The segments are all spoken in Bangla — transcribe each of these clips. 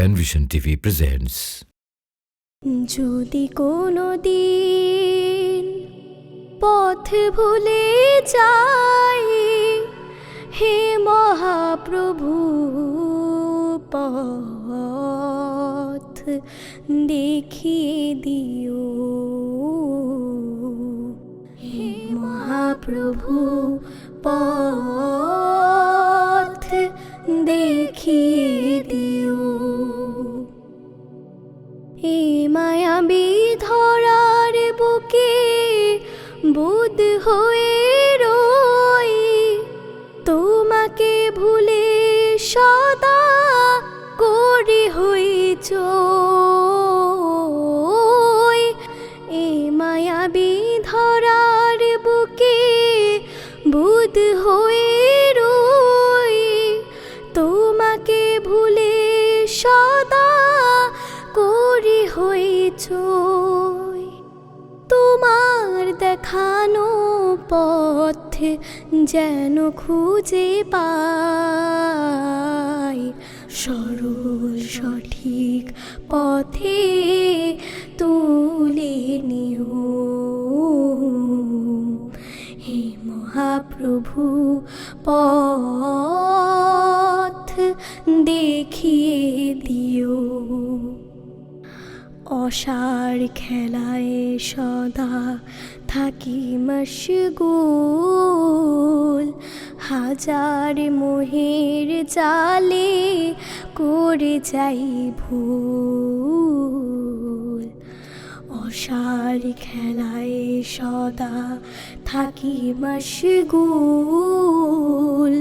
প্যানভিশন টিভি প্রেজেন্টস যদি কোনো দিন পথ ভুলে যাই, হে মহাপ্রভু পথ দেখিয়ে দিও। হে মহাপ্রভু পথ বুধ হয়ে রই। তোমাকে ভুলে সদা করে হইছ এ মায়াবী ধরার বুকে বুধ হয়ে রই। তোমাকে ভুলে সদা করি হইছ দেখানো পথ যেন খুঁজে পাই। সরল সঠিক পথে তুলে নিও। হে মহাপ্রভু, পথ দেখিয়ে দিও। অসার খেলায় সদা থাকি মশগুল, হাজার মোহের জালে করে যাই ভুল। অসার খেলায় সদা থাকি মশগুল,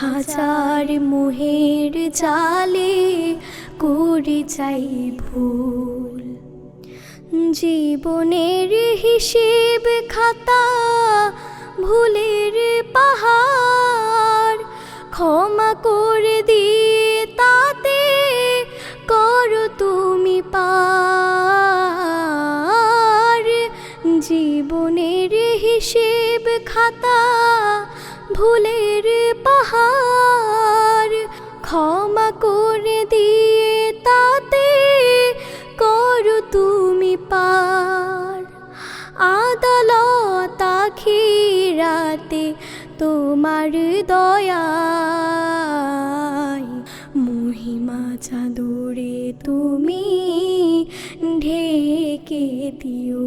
হাজার মোহের জালে করে যাই ভুল। জীবনের হিসেব খাতা, ভুলের পাহাড়, ক্ষমা করে দিয়ে তাতে করো তুমি পার। জীবনের হিসেব খাতা, ভুলের পাহাড়, ক্ষমা করে দিয়ে আদালত আখিরাতে তোমার দয়ায় মহিমা চাদরে তুমি ঢেকে দিও।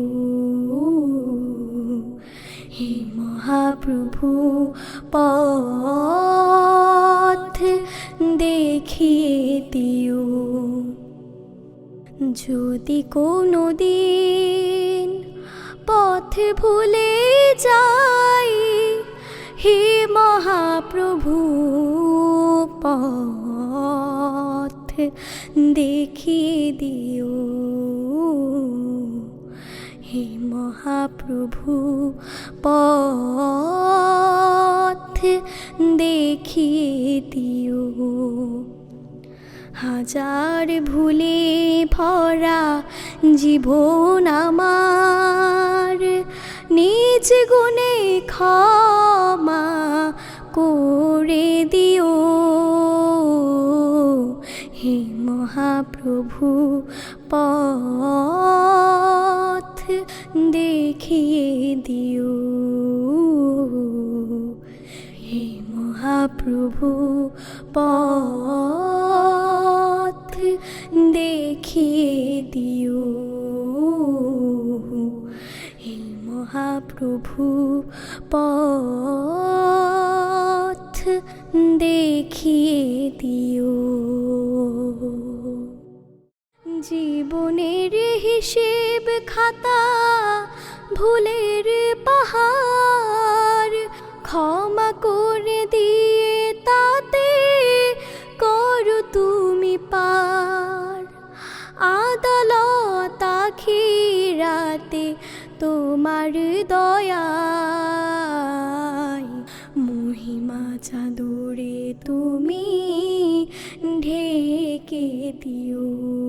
হে মহাপ্রভু, পথ দেখিয়ে দিও। যদি কোনো দিন পথ ভুলে যাই। হে মহাপ্রভু পথ দেখিয়ে দিও। হে মহাপ্রভু পথ দেখিয়ে দিও। হাজার ভুলে ভরা জীবন আমার। নিজ গুণে ক্ষমা করে দিও। হে মহাপ্রভু, পথ দেখিয়ে দিও। হে মহাপ্রভু, পথ দেখিয়ে দিও। হে মহাপ্রভু পথ দেখিয়ে দিও। জীবনের হিসেব খাতা ভুলের পাহাড় আখিরাতে তোমার দয়ায়। মহিমা চাদরে তুমি ঢেকে দিও।